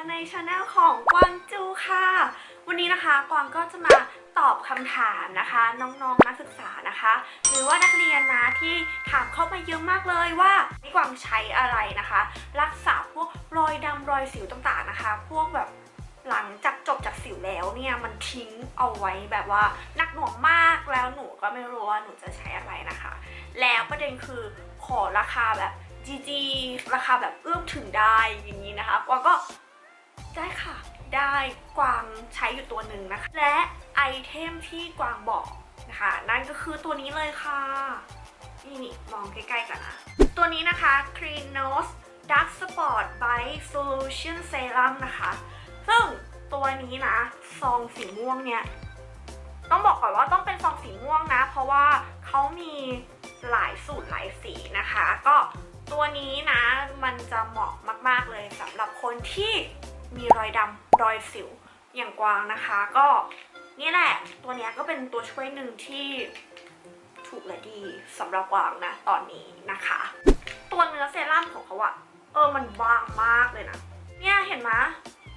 กในช anel ของกวางจูค่ะ วันนี้นะคะกวางก็จะมาตอบคำถามนะคะ น้องๆนนักศึกษานะคะ หรือว่านักเรียนนะที่ถามเข้ามาเยอะมากเลยว่าในกวางใช้อะไรนะคะ รักษาพวกรอยดำรอยสิวต่างๆนะคะ พวกแบบหลังจากจบจากสิวแล้วเนี่ยมันทิ้งเอาไว้แบบว่าหนักหน่วงมากแล้วหนูก็ไม่รู้ว่าหนูจะใช้อะไรนะคะ แล้วประเด็นคือขอราคาแบบจีจีราคาแบบเอื้อมถึงได้อย่างนี้นะคะกวางก็ ได้ค่ะ ได้กวางใช้อยู่ตัวหนึ่งนะคะ และไอเทมที่กวางบอกนะคะ นั่นก็คือตัวนี้เลยค่ะ นี่นี่มองใกล้ๆกันนะ ตัวนี้นะคะ Cleanose Dark Spot Bite Solution Serum นะคะ ซึ่งตัวนี้นะ ซองสีม่วงเนี่ย ต้องบอกก่อนว่าต้องเป็นซองสีม่วงนะ เพราะว่าเขามีหลายสูตรหลายสีนะคะ ก็ตัวนี้นะมันจะเหมาะมาก ๆ เลยสำหรับคนที่ มีรอยดำรอยสิวอย่างกวางนะคะ ก็นี่แหละตัวนี้ก็เป็นตัวช่วยหนึ่งที่ถูกและดีสำหรับกวางนะตอนนี้นะคะ ตัวเนื้อเซรั่มของเขาอะเออมันบางมากเลยนะ เนี่ยเห็นไหม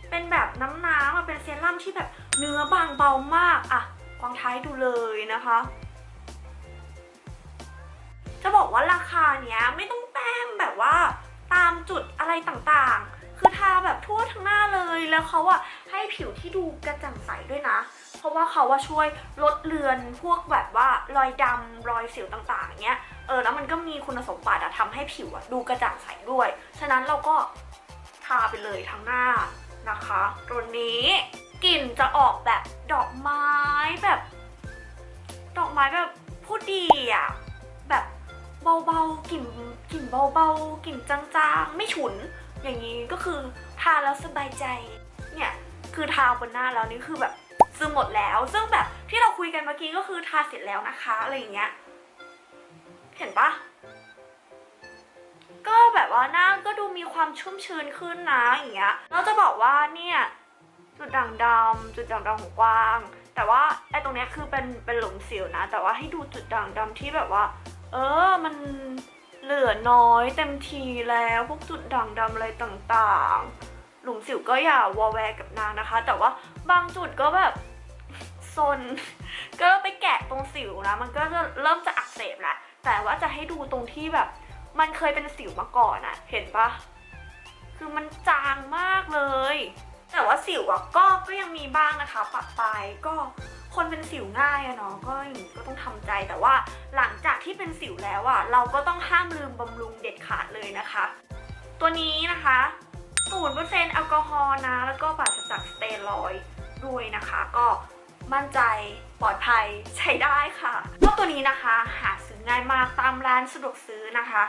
เป็นแบบน้ำน้ำมันเป็นเซรั่มที่แบบเนื้อบางเบามากอะกวางท้ายดูเลยนะคะ จะบอกว่าราคาเนี้ยไม่ต้องแต้มแบบว่าตามจุดอะไรต่างๆ คือทาแบบทั่วทั้งหน้าเลยแล้วเขาอะให้ผิวที่ดูกระจ่างใสด้วยนะ เพราะว่าเขาว่าช่วยลดเลือนพวกแบบว่ารอยดำรอยสิวต่างๆเนี้ยเออแล้วมันก็มีคุณสมบัติอะทำให้ผิวอะดูกระจ่างใสด้วย ฉะนั้นเราก็ทาไปเลยทั้งหน้านะคะ ตัวนี้กลิ่นจะออกแบบดอกไม้แบบ ดอกไม้แบบพูดดีอะแบบเบาๆกลิ่นกลิ่นเบาๆกลิ่นจางๆ ไม่ฉุน อย่างนี้ก็คือทาแล้วสบายใจ เนี่ยคือทาบนหน้าแล้วนี่คือแบบซึมหมดแล้ว ซึ่งแบบที่เราคุยกันเมื่อกี้ก็คือทาเสร็จแล้วนะคะอะไรอย่างเงี้ย เห็นปะก็แบบว่าหน้าก็ดูมีความชุ่มชื้นขึ้นนะอย่างเงี้ยเราจะบอกว่าเนี่ยจุดด่างดำจุดด่างดำของกวาง แต่ว่าไอ้ตรงเนี้ยคือเป็นเป็นหลุมสิวนะ แต่ว่าให้ดูจุดด่างดำที่แบบว่า เออมัน เหลือน้อยเต็มทีแล้วพวกจุดด่างดำอะไรต่างๆ หลุมสิวก็อย่าวอแวกับนางนะคะ แต่ว่าบางจุดก็แบบซน ก็ไปแกะตรงสิวนะมันก็จะเริ่มจะอักเสบแล้วแต่ว่าจะให้ดูตรงที่แบบ มันเคยเป็นสิวมาก่อนอะเห็นปะคือมันจางมากเลย แต่ว่าสิวอะก็ก็ยังมีบ้างนะคะปะปลายก็ คนเป็นสิวง่ายอะเนาะก็อย่างนี้ก็ต้องทำใจแต่ว่าหลังจากที่เป็นสิวแล้วอะเราก็ต้องห้ามลืมบำรุงเด็ดขาดเลยนะคะ ตัวนี้นะคะ0%แอลกอฮอล์นะ แล้วก็ปราศจากสเตียรอยด์ด้วยนะคะ ก็ มั่นใจ ปลอดภัยใช้ได้ค่ะก็ตัวนี้นะคะ หาซื้อง่ายมากตามร้านสะดวกซื้อนะคะ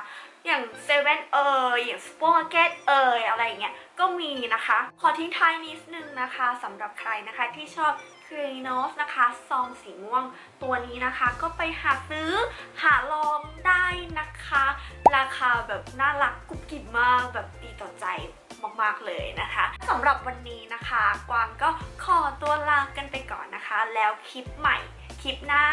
อย่างเซเว่นเอยอย่างซูเปอร์เกตเอยอะไรอย่างเงี้ยก็มีนะคะ ขอทิ้งท้ายนิดนึงนะคะสำหรับใครนะคะที่ชอบครีโนสนะคะซองสีม่วงตัวนี้นะคะก็ไปหาซื้อหาลองได้นะคะ ราคาแบบน่ารักกุบกิบมากแบบดีต่อใจ มากๆเลยนะคะสำหรับวันนี้นะคะ กวางก็ขอตัวลากันไปก่อนนะคะ แล้วคลิปใหม่คลิปหน้า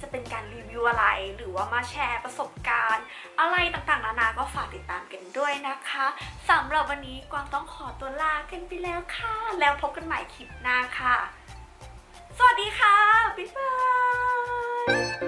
จะเป็นการรีวิวอะไร หรือว่ามาแชร์ประสบการณ์ อะไรต่างๆนานาก็ฝากติดตามกันด้วยนะคะสำหรับวันนี้กวางต้องขอตัวลากันไปแล้วค่ะ แล้วพบกันใหม่คลิปหน้าค่ะ สวัสดีค่ะ บ๊ายบาย